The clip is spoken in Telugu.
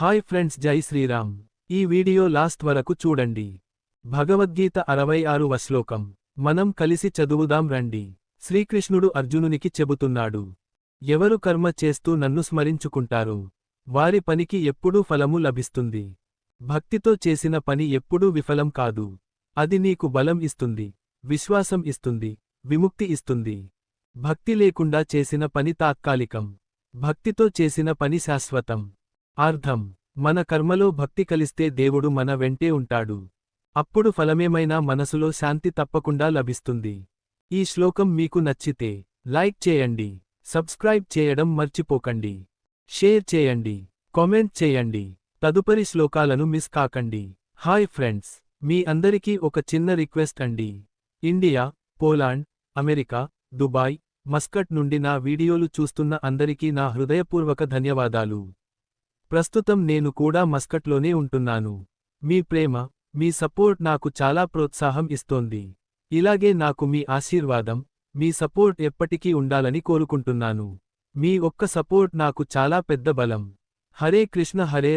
హాయ్ ఫ్రెండ్స్ జై శ్రీరామ్. ఈ వీడియో లాస్ట్ వరకు చూడండి. భగవద్గీత అరవై ఆరు శ్లోకం. మనం కలిసి చదువుదాం రండి. శ్రీకృష్ణుడు అర్జునునికి చెబుతున్నాడు. ఎవరు కర్మ చేస్తూ నన్ను స్మరించుకుంటారు? వారి పనికి ఎప్పుడూ ఫలము లభిస్తుంది. భక్తితో చేసిన పని ఎప్పుడూ విఫలం కాదు. అది నీకు బలం ఇస్తుంది విశ్వాసం ఇస్తుంది విముక్తి ఇస్తుంది. భక్తి లేకుండా చేసిన పని తాత్కాలికం. భక్తితో చేసిన పని శాశ్వతం. అర్థం. మన కర్మలో భక్తి కలిస్తే దేవుడు మన వెంటే ఉంటాడు. అప్పుడు ఫలమేమైనా మనసులో శాంతి తప్పకుండా లభిస్తుంది. ఈ శ్లోకం మీకు నచ్చితే లైక్ చేయండి. సబ్స్క్రైబ్ చేయడం మర్చిపోకండి. షేర్ చేయండి. కామెంట్ చేయండి. తదుపరి శ్లోకాలను మిస్ కాకండి. Hi friends. మీ అందరికీ ఒక చిన్న రిక్వెస్ట్ అండి. India Poland America Dubai Muscat నుండి నా వీడియోలు చూస్తున్న అందరికీ నా హృదయపూర్వక ధన్యవాదాలు. ప్రస్తుతం నేను కూడా మస్కట్లోనే ఉంటున్నాను. మీ ప్రేమ మీ సపోర్ట్ నాకు చాలా ప్రోత్సాహం ఇస్తోంది. ఇలాగే నాకు మీ ఆశీర్వాదం మీ సపోర్ట్ ఎప్పటికీ ఉండాలని కోరుకుంటున్నాను. మీ ఒక్క సపోర్ట్ నాకు చాలా పెద్ద బలం. హరే కృష్ణ హరే